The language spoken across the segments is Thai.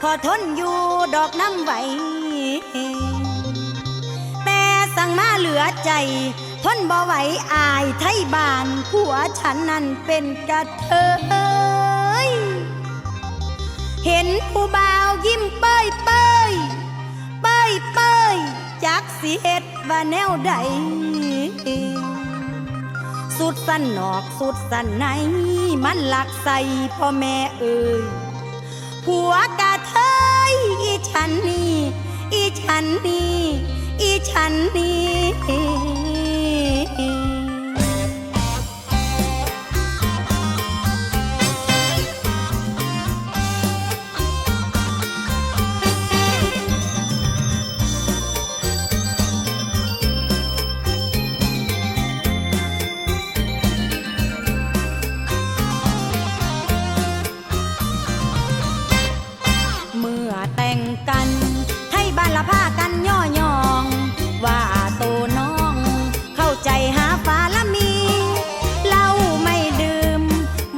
พอทนอยู่ดอกน้ำไหวแต่สั่งมาเหลือใจ ทนบ่ไหวอายไทยบานผัวฉันนั้นเป็นกระเทยเห็นผู้บ่าวยิ้มเป้ยเป้ยเป้ยเป้ยจักสิเฮ็ดว่าแนวใดสุดสั้นนอกสุดสั้นในมันหลักใส่พ่อแม่เอ่ย ผัวกะเทยอีฉันนี่ อีฉันนี่ อีฉันนี่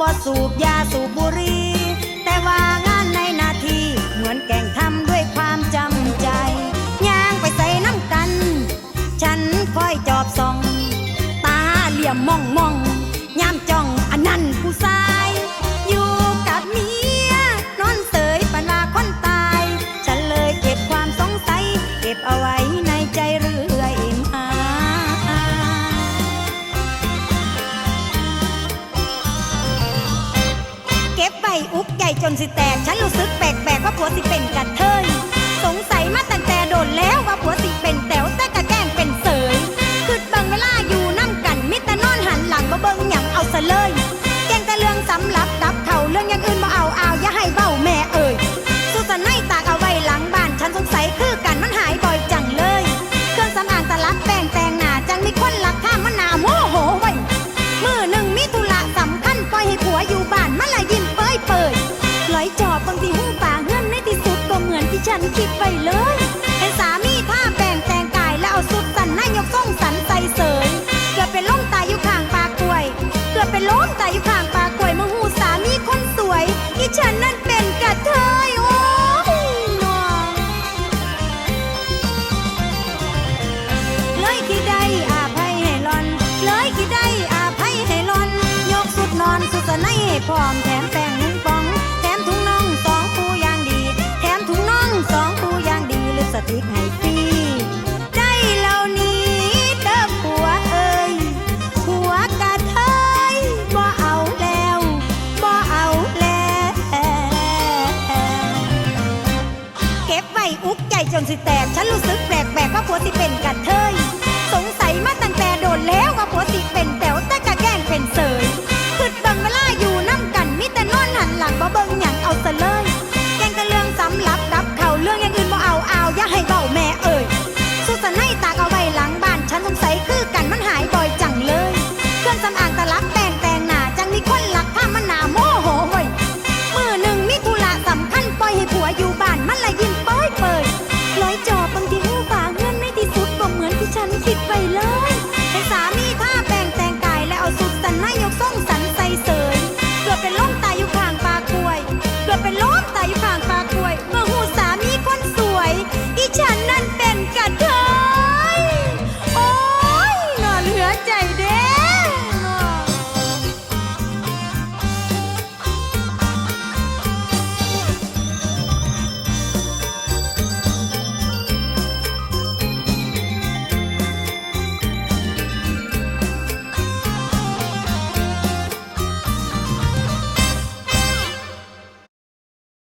บ่สูบยาสูบบุหรีแต่ว่างานในนาทีเหมือนแก่งทำด้วยความจำใจย่างไปใส่น้ำกัน ฉันคอยจอบส่อง ตาเหลี่ยมมองมอง ใหญ่จนสิแตก ฉันรู้สึกแปลกๆว่าผัวสิเป็นกระเทย สงสัยมาตั้งแต่โดนแล้วว่าผัวสิเป็นแต๋วแต่กะแกล้งเป็นเสยคือเบิ่งเวลาอยู่น้ำกันมิตรนอนหันหลังบ่เบิ่งหยังเอาซะเลยแกงแต่เรื่องสำหรับดับเขาเรื่องอย่างอื่นบ่เอาเอาอย่าให้เบ้าแม่เอ่ยสุสานในตากเอาไว้หลังบ้านฉันสงสัยคือกัน นที่ฉันคิดไว้เลย เป็นสามีท่าแปลงแต่งกาย แล้วเอาสุดสันให้ยกส่งสันใส่เสยเกือบเป็นล้มตายอยู่ข้างปากกล้วยเกือบเป็นล้มตายอยู่ข้างปากกล้วยมาหูสามีคนสวยที่ฉันนั่นเป็นกระเทยโอ้ยหนอเลยที่ได้อาภัยให้หลอน เลยที่ได้อาภัยให้หลอน ยกสุดนอนสุดสะในให้พร้อมแถมแป นสิแตก ฉันรู้สึกแปลกแปลกๆว่าผัวที่เป็นกัน